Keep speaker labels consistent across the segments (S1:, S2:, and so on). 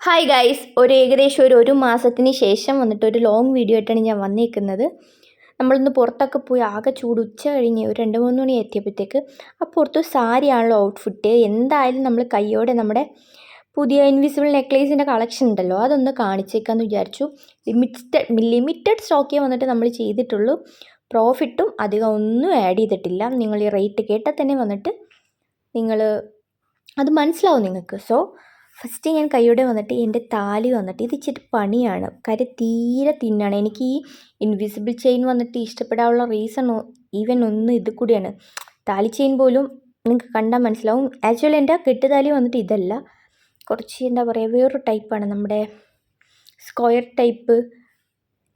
S1: Hi guys ഒരു ഏകദേശം ഒരു ഒരു മാസത്തിന് ശേഷം വന്നിട്ട് ഒരു ലോങ് വീഡിയോ ആയിട്ടാണ് ഞാൻ വന്നിരിക്കുന്നത് നമ്മളിന്ന് പുറത്തൊക്കെ പോയി ആകെ ചൂട് ഉച്ച കഴിഞ്ഞ് ഒരു രണ്ട് മൂന്ന് മണി എത്തിയപ്പോഴത്തേക്ക് ആ പുറത്ത് സാരിയാണല്ലോ ഔട്ട്ഫിറ്റ് എന്തായാലും നമ്മൾ കയ്യോടെ നമ്മുടെ പുതിയ ഇൻവിസിബിൾ നെക്ലേസിന്റെ കളക്ഷൻ ഉണ്ടല്ലോ അതൊന്ന് കാണിച്ചേക്കാമെന്ന് വിചാരിച്ചു. ലിമിറ്റഡ് ലിമിറ്റഡ് സ്റ്റോക്കേ വന്നിട്ട് നമ്മൾ ചെയ്തിട്ടുള്ളൂ. പ്രോഫിറ്റും അധികം ഒന്നും ആഡ് ചെയ്തിട്ടില്ല. നിങ്ങൾ ഈ റേറ്റ് കേട്ടാൽ തന്നെ വന്നിട്ട് നിങ്ങൾ അത് മനസ്സിലാവും നിങ്ങൾക്ക്. സോ ഫസ്റ്റ് ഞാൻ കൈയോടെ വന്നിട്ട് എന്റെ താലി വന്നിട്ട് ഇത് ഇച്ചിരി പണിയാണ്. കാര്യം തീരെ തിന്നാണ്. എനിക്ക് ഈ ഇൻവിസിബിൾ ചെയിൻ വന്നിട്ട് ഇഷ്ടപ്പെടാനുള്ള റീസൺ ഈവൻ ഒന്ന് ഇത് കൂടിയാണ്. താലി ചെയിൻ പോലും നിങ്ങൾക്ക് കണ്ടാൽ മനസ്സിലാവും. ആക്ച്വലി എന്റെ കെട്ടുതാലി വന്നിട്ട് ഇതല്ല. കുറച്ച് എന്താ പറയുക വേറൊരു ടൈപ്പാണ് നമ്മുടെ സ്ക്വയർ ടൈപ്പ്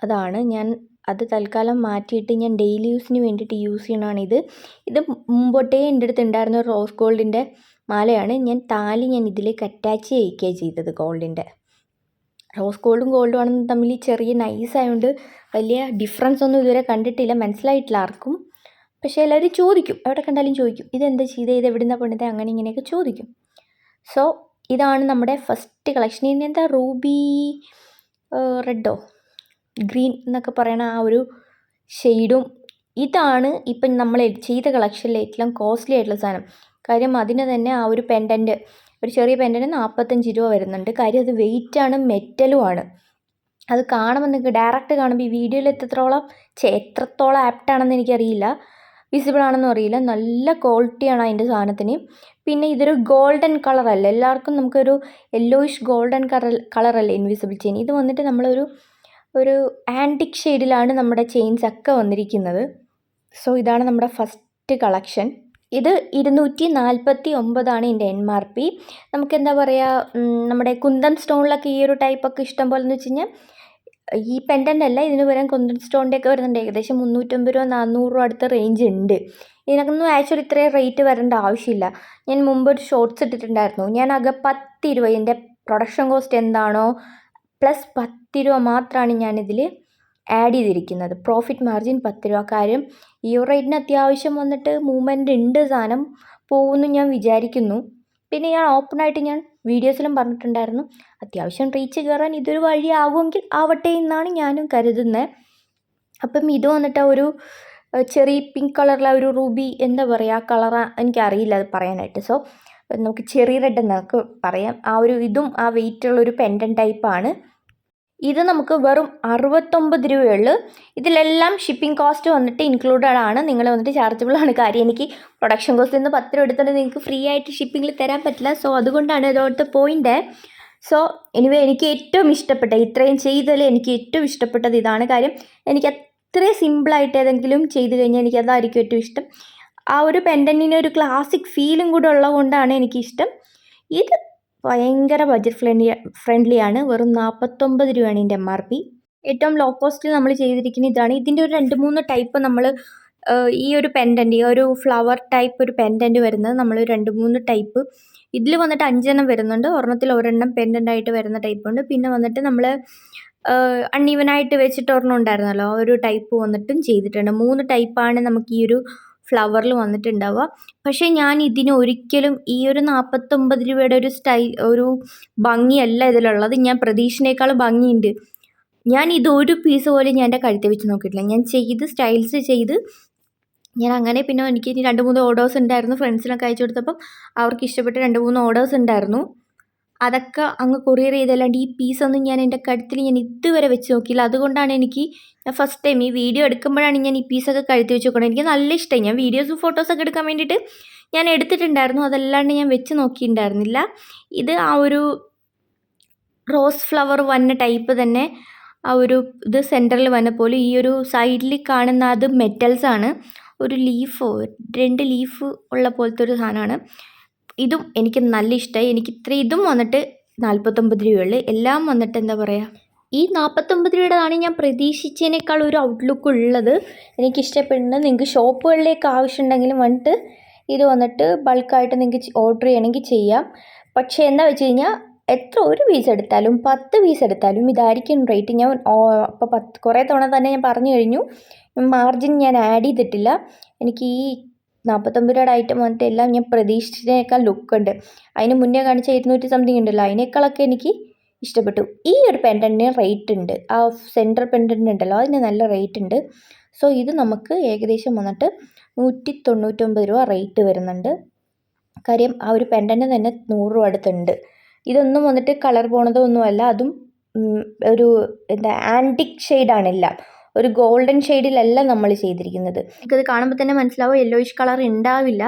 S1: അതാണ്. ഞാൻ അത് തൽക്കാലം മാറ്റിയിട്ട് ഞാൻ ഡെയിലി യൂസിന് വേണ്ടിയിട്ട് യൂസ് ചെയ്യണതാണ് ഇത്. ഇത് മുമ്പോട്ടേ എന്റെ അടുത്ത് ഉണ്ടായിരുന്ന റോസ് ഗോൾഡിന്റെ മാലയാണ് ഞാൻ താലി ഞാൻ ഇതിലേക്ക് അറ്റാച്ച് ചെയ്യിക്കുകയാണ് ചെയ്തത് ഗോൾഡിന്റെ. റോസ് ഗോൾഡും ഗോൾഡും ആണെന്ന് തമ്മിൽ ചെറിയ നൈസ് ആയതുകൊണ്ട് വലിയ ഡിഫറൻസ് ഒന്നും ഇതുവരെ കണ്ടിട്ടില്ല. മനസ്സിലായിട്ടില്ല ആർക്കും. പക്ഷേ എല്ലാവരും ചോദിക്കും. എവിടെ കണ്ടാലും ചോദിക്കും. ഇതെന്താ ചെയ്തത് ഇത് എവിടുന്ന പണിത് അങ്ങനെ ഇങ്ങനെയൊക്കെ ചോദിക്കും. സോ ഇതാണ് നമ്മുടെ ഫസ്റ്റ് കളക്ഷൻ ഇനി എന്താ? റൂബി റെഡോ ഗ്രീൻ എന്നൊക്കെ പറയണ ആ ഒരു ഷെയ്ഡും ഇതാണ് ഇപ്പം നമ്മൾ ചെയ്ത കളക്ഷനിൽ ഏറ്റവും കോസ്റ്റ്ലി ആയിട്ടുള്ള സാധനം. കാര്യം അതിന് തന്നെ ആ ഒരു പെൻഡന്റ് ഒരു ചെറിയ പെൻഡന്റ് നാൽപ്പത്തഞ്ച് രൂപ വരുന്നുണ്ട്. കാര്യം അത് വെയിറ്റാണ് മെറ്റലുമാണ് അത് കാണുമ്പോൾ നിങ്ങൾക്ക് ഡയറക്റ്റ് കാണുമ്പോൾ ഈ വീഡിയോയിൽ എത്രത്തോളം എത്രത്തോളം ആപ്റ്റാണെന്ന് എനിക്കറിയില്ല. വിസിബിൾ ആണെന്നും അറിയില്ല. നല്ല ക്വാളിറ്റിയാണ് അതിന്റെ സാധനത്തിന്. പിന്നെ ഇതൊരു ഗോൾഡൻ കളറല്ല എല്ലാവർക്കും നമുക്കൊരു യെല്ലോയിഷ് ഗോൾഡൻ കളർ കളറല്ലേ ഇൻവിസിബിൾ ചെയിൻ ഇത് വന്നിട്ട് നമ്മളൊരു ഒരു ആന്റിക് ഷെയ്ഡിലാണ് നമ്മുടെ ചെയിൻസ് ഒക്കെ വന്നിരിക്കുന്നത്. സോ ഇതാണ് നമ്മുടെ ഫസ്റ്റ് കളക്ഷൻ ഇത് ഇരുന്നൂറ്റി നാൽപ്പത്തി ഒമ്പതാണ് ഇതിന്റെ എം ആർ പി നമുക്ക് എന്താ പറയുക നമ്മുടെ കുന്തൻ സ്റ്റോണിലൊക്കെ ഈ ഒരു ടൈപ്പൊക്കെ ഇഷ്ടം പോലെ എന്ന് വെച്ച് കഴിഞ്ഞാൽ ഈ പെൻഡന്റ് അല്ല ഇതിന് പകരം കുന്തൻ സ്റ്റോണിന്റെ ഒക്കെ വരുന്നുണ്ട്. ഏകദേശം മുന്നൂറ്റമ്പത് രൂപ നാനൂറ് രൂപ അടുത്ത റേഞ്ച് ഉണ്ട്. ഇതിനൊന്നും ആക്ച്വലി ഇത്രയും റേറ്റ് വരേണ്ട ആവശ്യമില്ല. ഞാൻ മുമ്പ് ഒരു ഷോർട്സ് ഇട്ടിട്ടുണ്ടായിരുന്നു. ഞാൻ ആകെ പത്ത് രൂപ ഇതിന്റെ പ്രൊഡക്ഷൻ കോസ്റ്റ് എന്താണോ പ്ലസ് പത്ത് രൂപ മാത്രമാണ് ഞാനിതിൽ ആഡ് ചെയ്തിരിക്കുന്നത്. പ്രോഫിറ്റ് മാർജിൻ പത്ത് രൂപ. കാര്യം ഈ റേറ്റിന് അത്യാവശ്യം വന്നിട്ട് മൂവ്മെന്റ് ഉണ്ട് സാധനം പോകുമെന്ന് ഞാൻ വിചാരിക്കുന്നു. പിന്നെ ഞാൻ ഓപ്പണായിട്ട് ഞാൻ വീഡിയോസിലും പറഞ്ഞിട്ടുണ്ടായിരുന്നു. അത്യാവശ്യം റീച്ച് കയറാൻ ഇതൊരു വഴിയാകുമെങ്കിൽ ആവട്ടെ എന്നാണ് ഞാനും കരുതുന്നത് അപ്പം ഇത് വന്നിട്ട് ഒരു ചെറിയ പിങ്ക് കളറിലെ ഒരു റൂബി എന്താ പറയുക ആ കളർ എനിക്കറിയില്ല അത് പറയാനായിട്ട്. സോ നമുക്ക് ചെറിയ റെഡ് എന്നൊക്കെ പറയാം. ആ ഒരു ഇതും ആ വെയിറ്റുള്ള ഒരു പെൻഡൻ ടൈപ്പാണ് ഇത് നമുക്ക് വെറും അറുപത്തൊമ്പത് രൂപയുള്ളൂ. ഇതിലെല്ലാം ഷിപ്പിംഗ് കോസ്റ്റ് വന്നിട്ട് ഇൻക്ലൂഡഡ് ആണ്. നിങ്ങൾ വന്നിട്ട് ചാർജബിൾ ആണ്. കാര്യം എനിക്ക് പ്രൊഡക്ഷൻ കോസ്റ്റ് നിന്ന് പത്ത് രൂപ എടുത്തിട്ട് നിങ്ങൾക്ക് ഫ്രീ ആയിട്ട് ഷിപ്പിംഗിൽ തരാൻ പറ്റില്ല. സോ അതുകൊണ്ടാണ് ഇതോട്ട് പോയിന്റ് സോ എനിവേ എനിക്ക് ഏറ്റവും ഇഷ്ടപ്പെട്ട ഇത്രയും ചെയ്തതിൽ എനിക്ക് ഏറ്റവും ഇഷ്ടപ്പെട്ടത് ഇതാണ്. കാര്യം എനിക്ക് അത്രയും സിമ്പിളായിട്ട് ഏതെങ്കിലും ചെയ്ത് കഴിഞ്ഞാൽ എനിക്ക് അതായിരിക്കും ഏറ്റവും ഇഷ്ടം. ആ ഒരു പെൻഡന്റിന് ഒരു ക്ലാസിക് ഫീലും കൂടെ ഉള്ളതുകൊണ്ടാണ് എനിക്കിഷ്ടം. ഇത് ഭയങ്കര ബഡ്ജറ്റ് ഫ്രണ്ട്ലി ഫ്രണ്ട്ലിയാണ് വെറും നാൽപ്പത്തൊമ്പത് രൂപയാണ് ഇതിന്റെ എം ആർ പി ഏറ്റവും ലോ കോസ്റ്റിൽ നമ്മൾ ചെയ്തിരിക്കുന്ന ഇതാണ്. ഇതിന്റെ ഒരു രണ്ട് മൂന്ന് ടൈപ്പ് നമ്മൾ ഈ ഒരു പെൻഡന്റ് ഈ ഒരു ഫ്ലവർ ടൈപ്പ് ഒരു പെൻഡന്റ് വരുന്നത് നമ്മൾ രണ്ട് മൂന്ന് ടൈപ്പ് ഇതിൽ വന്നിട്ട് അഞ്ചെണ്ണം വരുന്നുണ്ട്. ഒരെണ്ണത്തിൽ ഒരെണ്ണം പെൻഡന്റ് ആയിട്ട് വരുന്ന ടൈപ്പ് ഉണ്ട്. പിന്നെ വന്നിട്ട് നമ്മൾ അൺഈവനായിട്ട് വെച്ചിട്ട് ഒരെണ്ണം ഉണ്ടായിരുന്നല്ലോ. ആ ഒരു ടൈപ്പ് വന്നിട്ടും ചെയ്തിട്ടുണ്ട്. മൂന്ന് ടൈപ്പാണ് നമുക്ക് ഈ ഒരു ഫ്ലവറിൽ വന്നിട്ടുണ്ടാവുക. പക്ഷേ ഞാൻ ഇതിന് ഒരിക്കലും ഈ ഒരു നാൽപ്പത്തൊമ്പത് രൂപയുടെ ഒരു സ്റ്റൈൽ ഒരു ഭംഗിയല്ല ഇതിലുള്ളത്. ഞാൻ പ്രതീക്ഷിനേക്കാളും ഭംഗിയുണ്ട്. ഞാൻ ഇതൊരു പീസ് പോലും ഞാൻ എന്റെ കഴുത്തിൽ വെച്ച് നോക്കിയിട്ടില്ല. ഞാൻ ചെയ്ത് സ്റ്റൈൽസ് ചെയ്ത് ഞാൻ അങ്ങനെ പിന്നെ എനിക്ക് രണ്ട് മൂന്ന് ഓർഡേഴ്സ് ഉണ്ടായിരുന്നു. ഫ്രണ്ട്സിനൊക്കെ അയച്ചു കൊടുത്തപ്പം അവർക്ക് ഇഷ്ടപ്പെട്ട രണ്ട് മൂന്ന് ഓർഡേഴ്സ് ഉണ്ടായിരുന്നു. അതൊക്കെ അങ്ങ് കൊറിയർ ചെയ്തല്ലാണ്ട് ഈ പീസൊന്നും ഞാൻ എന്റെ കഴുത്തിൽ ഞാൻ ഇതുവരെ വെച്ച് നോക്കിയില്ല. അതുകൊണ്ടാണ് എനിക്ക് ഞാൻ ഫസ്റ്റ് ടൈം ഈ വീഡിയോ എടുക്കുമ്പോഴാണ് ഞാൻ ഈ പീസൊക്കെ കഴുത്തി വെച്ച് നോക്കുന്നത്. എനിക്ക് നല്ല ഇഷ്ടമായി ഞാൻ വീഡിയോസും ഫോട്ടോസൊക്കെ എടുക്കാൻ വേണ്ടിയിട്ട് ഞാൻ എടുത്തിട്ടുണ്ടായിരുന്നു. അതല്ലാണ്ട് ഞാൻ വെച്ച് നോക്കിയിട്ടുണ്ടായിരുന്നില്ല. ഇത് ആ ഒരു റോസ് ഫ്ലവർ വന്ന ടൈപ്പ് തന്നെ ആ ഒരു ഇത് സെന്ററിൽ വന്ന പോലെ ഈ ഒരു സൈഡിൽ കാണുന്ന അത് മെറ്റൽസാണ് ഒരു ലീഫ് രണ്ട് ലീഫ് ഉള്ള പോലത്തെ ഒരു സാധനമാണ്. ഇതും എനിക്ക് നല്ല ഇഷ്ടമായി എനിക്ക് ഇത്ര ഇതും വന്നിട്ട് നാൽപ്പത്തൊമ്പത് രൂപയുള്ളൂ. എല്ലാം വന്നിട്ട് എന്താ പറയുക ഈ നാൽപ്പത്തൊമ്പത് രൂപയുടേതാണ് ഞാൻ പ്രതീക്ഷിച്ചതിനേക്കാൾ ഒരു ഔട്ട്ലുക്ക് ഉള്ളത്. എനിക്ക് ഇഷ്ടപ്പെടുന്നത് നിങ്ങൾക്ക് ഷോപ്പുകളിലേക്ക് ആവശ്യമുണ്ടെങ്കിലും വന്നിട്ട് ഇത് വന്നിട്ട് ബൾക്കായിട്ട് നിങ്ങൾക്ക് ഓർഡർ ചെയ്യണമെങ്കിൽ ചെയ്യാം. പക്ഷേ എന്താ വെച്ച് കഴിഞ്ഞാൽ എത്ര ഒരു പീസ് എടുത്താലും പത്ത് പീസ് എടുത്താലും ഇതായിരിക്കും റേറ്റ് ഞാൻ അപ്പോൾ പത്ത് കുറേ തവണ തന്നെ ഞാൻ പറഞ്ഞു കഴിഞ്ഞു. മാർജിൻ ഞാൻ ആഡ് ചെയ്തിട്ടില്ല. എനിക്ക് ഈ നാൽപ്പത്തൊമ്പത് രൂപയുടെ ഐറ്റം വന്നിട്ട് എല്ലാം ഞാൻ പ്രതീക്ഷിച്ചതിനേക്കാൾ ലുക്കുണ്ട് അതിന് മുന്നേ കാണിച്ച ഇരുന്നൂറ്റി സംതിങ് ഉണ്ടല്ലോ അതിനേക്കാളൊക്കെ എനിക്ക് ഇഷ്ടപ്പെട്ടു. ഈ ഒരു പെൻഡന്റിന് റേറ്റ് ഉണ്ട്. ആ സെന്റർ പെൻഡന്റ് ഉണ്ടല്ലോ അതിന് നല്ല റേറ്റ് ഉണ്ട്. സോ ഇത് നമുക്ക് ഏകദേശം വന്നിട്ട് നൂറ്റി തൊണ്ണൂറ്റൊമ്പത് രൂപ റേറ്റ് വരുന്നുണ്ട്. കാര്യം ആ ഒരു പെൻഡന്റ് തന്നെ നൂറ് രൂപ അടുത്തുണ്ട്. ഇതൊന്നും വന്നിട്ട് കളർ പോണതൊന്നുമല്ല അതും ഒരു എന്താ ആന്റിക് ഷെയ്ഡാണെല്ലാം ഒരു ഗോൾഡൻ ഷെയ്ഡിലല്ല നമ്മൾ ചെയ്തിരിക്കുന്നത്. എനിക്കത് കാണുമ്പോൾ തന്നെ മനസ്സിലാവും യെല്ലോയിഷ് കളർ ഉണ്ടാവില്ല.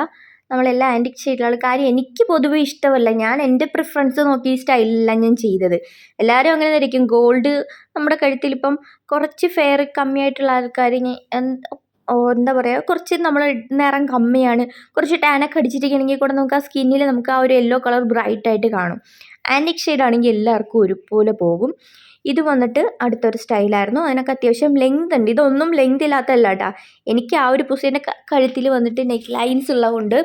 S1: നമ്മളെല്ലാം ആന്റിക് ഷെയ്ഡിലാണ് കാര്യം എനിക്ക് പൊതുവേ ഇഷ്ടമല്ല. ഞാൻ എന്റെ പ്രിഫറൻസ് നോക്കി ഈ സ്റ്റൈലിലല്ല ഞാൻ ചെയ്തത്. എല്ലാവരും അങ്ങനെ ധരിക്കും. ഗോൾഡ് നമ്മുടെ കഴുത്തിൽ ഇപ്പം കുറച്ച് ഫെയർ കമ്മിയായിട്ടുള്ള ആൾക്കാർ എന്താ പറയുക കുറച്ച് നമ്മൾ നിറം കമ്മിയാണ്. കുറച്ച് ടാനൊക്കെ അടിച്ചിരിക്കുകയാണെങ്കിൽ കൂടെ നമുക്ക് ആ സ്കിന്നിൽ നമുക്ക് ആ ഒരു യെല്ലോ കളർ ബ്രൈറ്റ് ആയിട്ട് കാണും. ആന്റിക് ഷെയ്ഡ് ആണെങ്കിൽ എല്ലാവർക്കും ഒരുപോലെ പോകും. ഇത് വന്നിട്ട് അടുത്തൊരു സ്റ്റൈലായിരുന്നു. അതിനൊക്കെ അത്യാവശ്യം ലെങ്ത് ഉണ്ട്. ഇതൊന്നും ലെങ്ത് ഇല്ലാത്തതല്ല കേട്ടോ എനിക്ക് ആ ഒരു പുസേന്റെ കഴുത്തിൽ വന്നിട്ട് നെക്ക് ലൈൻസ് ഉള്ളതുകൊണ്ട്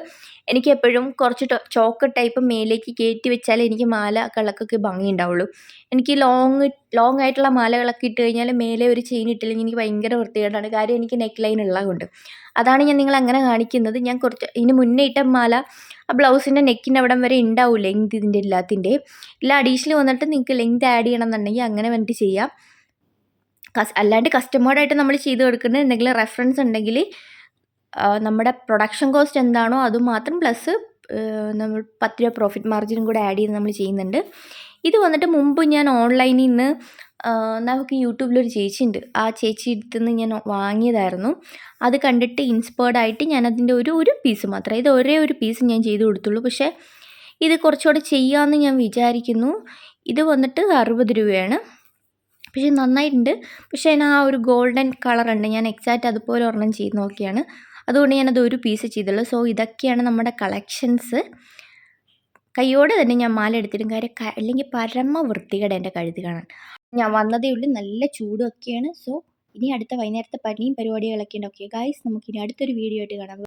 S1: എനിക്ക് എപ്പോഴും കുറച്ച് ചോക്ക് ടൈപ്പ് മേലേക്ക് കയറ്റി വെച്ചാൽ എനിക്ക് മാല ഭംഗി ഉണ്ടാവുള്ളൂ എനിക്ക് ലോങ് ലോങ് ആയിട്ടുള്ള മാലകളൊക്കെ ഇട്ട് കഴിഞ്ഞാൽ മേലെ ഒരു ചെയിൻ ഇട്ടില്ലെങ്കിൽ എനിക്ക് ഭയങ്കര വൃത്തികേടാണ്. കാര്യം എനിക്ക് നെക്ക് ലൈൻ ഉള്ളതുകൊണ്ട്. അതാണ് ഞാൻ നിങ്ങളെ അങ്ങനെ കാണിക്കുന്നത്. ഞാൻ കുറച്ച് ഇതിന് മുന്നേ ഇട്ട മാല ആ ബ്ലൗസിന്റെ നെക്കിന്റെ അവിടം വരെ ഉണ്ടാവും ലെങ്ത് ഇതിന്റെ എല്ലാത്തിന്റെ. ഇല്ല അഡീഷണൽ വന്നിട്ട് നിങ്ങൾക്ക് ലെങ്ത് ആഡ് ചെയ്യണം എന്നുണ്ടെങ്കിൽ അങ്ങനെ വേണ്ടി ചെയ്യാം. അല്ലാണ്ട് കസ്റ്റമേർഡായിട്ട് നമ്മൾ ചെയ്ത് കൊടുക്കുന്ന എന്തെങ്കിലും റെഫറൻസ് ഉണ്ടെങ്കിൽ നമ്മുടെ പ്രൊഡക്ഷൻ കോസ്റ്റ് എന്താണോ അതുമാത്രം പ്ലസ് നമ്മൾ പത്ത് രൂപ പ്രോഫിറ്റ് മാർജിനും കൂടെ ആഡ് ചെയ്ത് നമ്മൾ ചെയ്യുന്നുണ്ട്. ഇത് വന്നിട്ട് മുമ്പ് ഞാൻ ഓൺലൈനിൽ നിന്ന് നമുക്ക് യൂട്യൂബിലൊരു ചേച്ചി ഉണ്ട് ആ ചേച്ചി അടുത്ത് നിന്ന് ഞാൻ വാങ്ങിയതായിരുന്നു. അത് കണ്ടിട്ട് ഇൻസ്പയർഡ് ആയിട്ട് ഞാൻ അതിന്റെ ഒരു ഒരു പീസ് മാത്രം ഇത് ഒരേ ഒരു പീസ് ഞാൻ ചെയ്ത് കൊടുത്തുള്ളൂ. പക്ഷേ ഇത് കുറച്ചുകൂടെ ചെയ്യാമെന്ന് ഞാൻ വിചാരിക്കുന്നു. ഇത് വന്നിട്ട് അറുപത് രൂപയാണ്. പക്ഷേ നന്നായിട്ടുണ്ട്. പക്ഷേ അതിന് ആ ഒരു ഗോൾഡൻ കളറുണ്ട് ഞാൻ എക്സാക്റ്റ് അതുപോലെ ഒരെണ്ണം ചെയ്ത് നോക്കിയാണ്. അതുകൊണ്ട് ഞാനത് ഒരു പീസ് ചെയ്തുള്ളൂ. സോ ഇതൊക്കെയാണ് നമ്മുടെ കളക്ഷൻസ് കൈയോടെ തന്നെ ഞാൻ മാല എടുത്തിട്ടും കാര്യം അല്ലെങ്കിൽ പരമ വൃത്തികേട് എന്റെ കഴുത്ത് കാണാൻ. ഞാൻ വന്നതേ ഉള്ളൂ. നല്ല ചൂടൊക്കെയാണ്. സോ ഇനി അടുത്ത വൈകുന്നേരത്തെ പണിയും പരിപാടികളൊക്കെ ഉണ്ട്. ഓക്കെ ഗായ്സ് നമുക്കിനി അടുത്തൊരു വീഡിയോ ആയിട്ട് കാണാം.